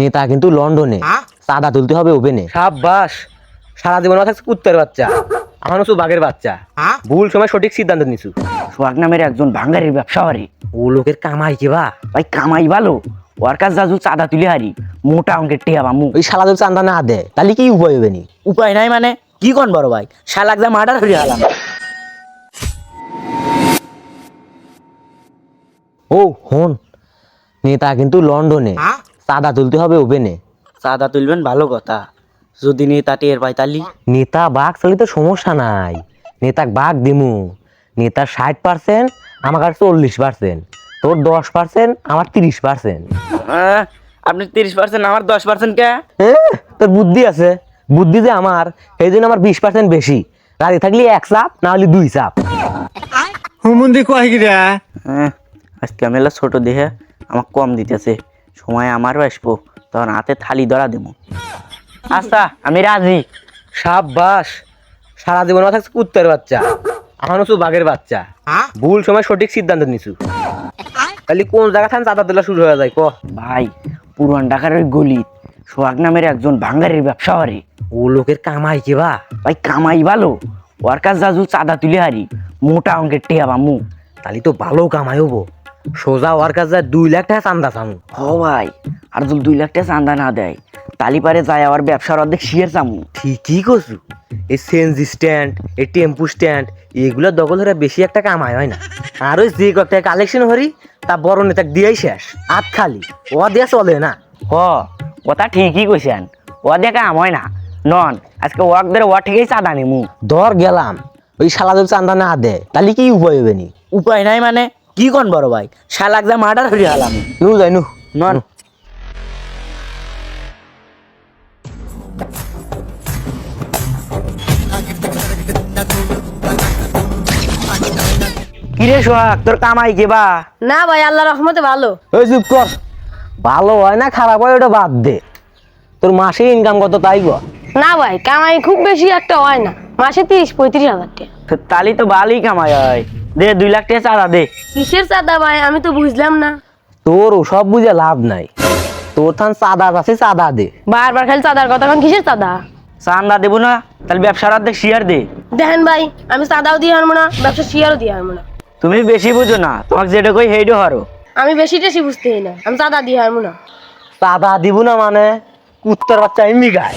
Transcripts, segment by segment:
নেতা কিন্তু লন্ডনে। চাঁদা তুলতে হবে ওভেনে। সাব্বাস! সারা জীবন থাকছে কুত্তার বাচ্চা। আমার হচ্ছে বাঘের বাচ্চা। ভুল সময় সঠিক সিদ্ধান্ত নিছু। সোহাগ নামের একজন ভাঙ্গারের ও লোকের কামাই কে বা? ভাই কামাই ভালো। ওর কাছ যাজু চাঁদা তুলে হারি মোটা অঙ্কের টেয়া বামু। ওই শালা যদি চান্দা না দেয় তাহলে কি উপায় হবে নি? উপায় নাই মানে? কি কোন বড় ভাই? শালাক যা মার্ডার হয়ে হালাম ও হন। নেতা কিন্তু লন্ডনে। চাঁদা তুলতে হবে ওপেনে চাঁদা তুলবেন ভালো কথা। যদি নেতা টের পাই তালি নেতা বাঘ চালি তো সমস্যা নাই। নেতা বাঘ দিমু। নেতার ষাট পার্সেন্ট আমার কাছে চল্লিশ পার্সেন্ট তোর দশ পার্সেন্ট আমার তিরিশ পার্সেন্ট আহ, আপনি তিরিশ পার্সেন্ট আমার দশ পার্সেন্ট কে? তোর বুদ্ধি আছে। বুদ্ধি যে আমার সেই জন্য আমার বিশ পার্সেন্ট বেশি। রাজি থাকলে এক চাপ না হলে দুই চাপ। হুমুন্দি কয় গিরা আহ, আজকে আমি ছোট দেখে আমার কম দিতেছে। সময় আমারও আসব তখন হাতে থালি ধরা দেবো আচ্ছা আমি রাজি। সাব্বাস সারা জীবন থাকছে কুত্তার বাচ্চা। আমার হচ্ছে বাঘের বাচ্চা। ভুল সময় সঠিক সিদ্ধান্ত নিছু। তাহলে কোন জায়গা থান চাঁদা তোলা শুরু হয়ে যায় ক? ভাই পুরান ঢাকার ওই গলিত সোহাগ নামের একজন ভাঙ্গারের ব্যবসা হারি ও লোকের কামাই কে বা? ভাই কামাই ভালো। ওর কাছ যাজু চাঁদা তুলে হারি মোটা অঙ্কের টেয়া বামু। তাহলে তো ভালো কামাই হব। সোজা ওর কাছে যায় দুই লাখ টাকা চান্দা চামু। হ ভাই আর যদি দুই লাখ টাকা চাঁদা না দেয় তালি পারে যায় আবার ব্যবসার অর্ধেক শিয়ার চামু। ঠিকই করছু এই সেন্স স্ট্যান্ড এই টেম্পু স্ট্যান্ড এগুলো দখল ধরে বেশি একটা কামাই হয় না। আর ওই যে কত কালেকশন হরি তা বড় নেতাক দিয়েই শেষ। আত খালি ও দিয়ে চলে না। হ কথা ঠিকই কইছেন। ও দেখা আময় না। নন আজকে ওয়াক ধরে ওয়া ঠিকই চাঁদা নিমু। ধর গেলাম ওই শালা যদি চান্দা না দেয় তাহলে কি উপায় হবে নি? উপায় নাই মানে? কি কোন বড় ভাই? শালাক যা মার্ডার হয়ে হালাম নু যাই নু নন। কিরে সোহাগ তোর কামাই কে বা? না ভাই আল্লাহ রহমতে ভালো। ওই চুপ কর। ভালো হয় না খারাপ হয় ওটা বাদ দে। তোর মাসে ইনকাম কত তাই গো? না ভাই কামাই খুব বেশি একটা হয় না। মাসে তিরিশ পঁয়ত্রিশ হাজার টাকা। তো তালি তো ভালোই কামাই হয়। দে দুই লাখ টাকা চাঁদা দে। কিসের চাঁদা ভাই? আমি তো বুঝলাম না। তোর ওসব বুঝে লাভ নাই। তোর থান চাঁদা আছে চাঁদা দে। বারবার খালি চাঁদার কথা এখন কিসের চাঁদা? চান্দা দেবো না তাহলে ব্যবসার অর্ধেক শিয়ার দে। দেখেন ভাই আমি চাঁদাও দিয়ে হারবো না ব্যবসা শিয়ারও দিয়ে হারবো না। তুমি বেশি বুঝো না তোমাকে যেটা কই হেইডো হারো আমি বেশি টেশি বুঝতেই না আমি চাঁদা দিয়ে হারবো না। চাঁদা দিব না মানে কুত্তার বাচ্চা এমনি গায়।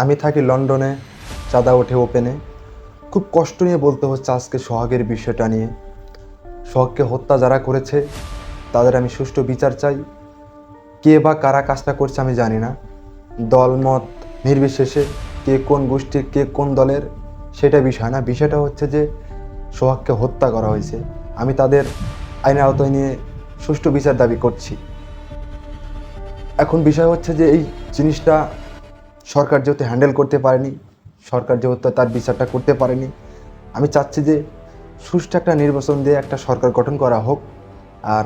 আমি থাকি লন্ডনে, চাঁদা ওঠে ওপেনে খুব কষ্ট নিয়ে বলতে হচ্ছে আজকে সোহাগের বিষয়টা নিয়ে। সোহাগকে হত্যা যারা করেছে, তাদের আমি সুষ্ঠু বিচার চাই। কে বা কারা কাজটা করছে আমি জানি না। দলমত নির্বিশেষে কে কোন গোষ্ঠীর কে কোন দলের, সেটা বিষয় না। বিষয়টা হচ্ছে যে সোহাগকে হত্যা করা হয়েছে। আমি তাদের আইনের আওতায় নিয়ে সুষ্ঠু বিচার দাবি করছি। এখন বিষয় হচ্ছে যে এই জিনিসটা সরকার যেহেতু হ্যান্ডেল করতে পারেনি, সরকার যেহেতু তার বিচারটা করতে পারেনি, আমি চাচ্ছি যে সুষ্ঠু একটা নির্বাচন দিয়ে একটা সরকার গঠন করা হোক, আর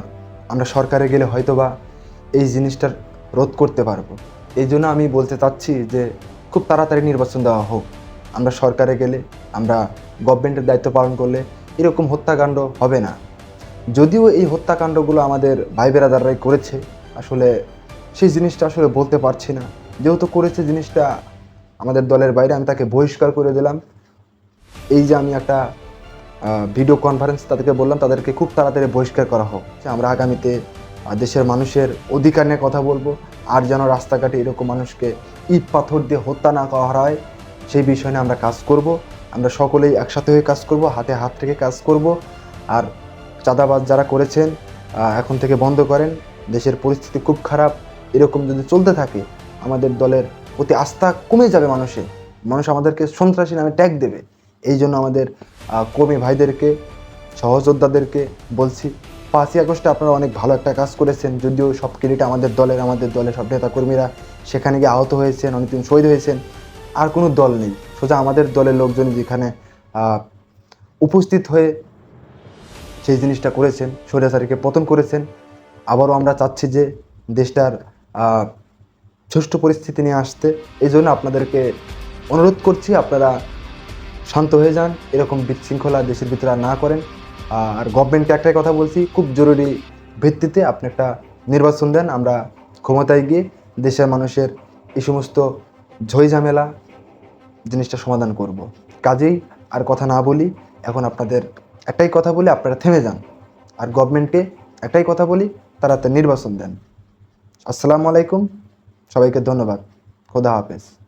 আমরা সরকারে গেলে হয়তোবা এই জিনিসটার রোধ করতে পারব। এই জন্য আমি বলতে চাচ্ছি যে খুব তাড়াতাড়ি নির্বাচন দেওয়া হোক। আমরা সরকারে গেলে, আমরা গভর্নমেন্টের দায়িত্ব পালন করলে এরকম হত্যাকাণ্ড হবে না। যদিও এই হত্যাকাণ্ডগুলো আমাদের ভাই বেরাদাররাই করেছে, আসলে সেই জিনিসটা আসলে বলতে পারছি না। যেহেতু করেছে জিনিসটা আমাদের দলের বাইরে, আমি তাকে বহিষ্কার করে দিলাম। এই যে আমি একটা ভিডিও কনফারেন্স তাদেরকে বললাম, তাদেরকে খুব তাড়াতাড়ি বহিষ্কার করা হোক। যে আমরা আগামীতে দেশের মানুষের অধিকার নিয়ে কথা বলব, আর যেন রাস্তাঘাটে এরকম মানুষকে ইট পাথর দিয়ে হত্যা না করা হয়, সেই বিষয় নিয়ে আমরা কাজ করব। আমরা সকলেই একসাথে হয়ে কাজ করব, হাতে হাত থেকে কাজ করব। আর চাঁদাবাজ যারা করেছেন এখন থেকে বন্ধ করেন। দেশের পরিস্থিতি খুব খারাপ। এরকম যদি চলতে থাকে, আমাদের দলের প্রতি আস্থা কমে যাবে মানুষে। মানুষ আমাদেরকে সন্ত্রাসী নামে ট্যাগ দেবে। এই জন্য আমাদের কর্মী ভাইদেরকে, সহযোদ্ধাদেরকে বলছি পাঁচই আগস্টে আপনারা অনেক ভালো একটা কাজ করেছেন, যদিও সব ক্রেডিট আমাদের দলের আমাদের দলের সব নেতা কর্মীরা সেখানে গিয়ে আহত হয়েছেন, অনেকদিন শহীদ হয়েছেন। আর কোনো দল নেই। সোজা আমাদের দলের লোকজন যেখানে উপস্থিত হয়ে সেই জিনিসটা করেছেন স্বৈরাচারীকে পতন করেছেন। আবারও আমরা চাচ্ছি যে দেশটার সুষ্ঠু পরিস্থিতি নিয়ে আসতে। এই জন্য আপনাদেরকে অনুরোধ করছি, আপনারা শান্ত হয়ে যান, এরকম বিশৃঙ্খলা দেশের ভিতরে না করেন। আর গভর্নমেন্টকে একটাই কথা বলছি, খুব জরুরি ভিত্তিতে আপনি একটা নির্বাচন দেন। আমরা ক্ষমতায় গিয়ে দেশের মানুষের এই সমস্ত ঝই ঝামেলা জিনিসটা সমাধান করব। কাজেই আর কথা না বলি, এখন আপনাদের একটাই কথা বলি, আপনারা থেমে যান। আর গভর্নমেন্টকে একটাই কথা বলি, তারা তো নির্বাচন দেন। আসসালামু আলাইকুম, সবাইকে ধন্যবাদ। খোদা হাফেজ।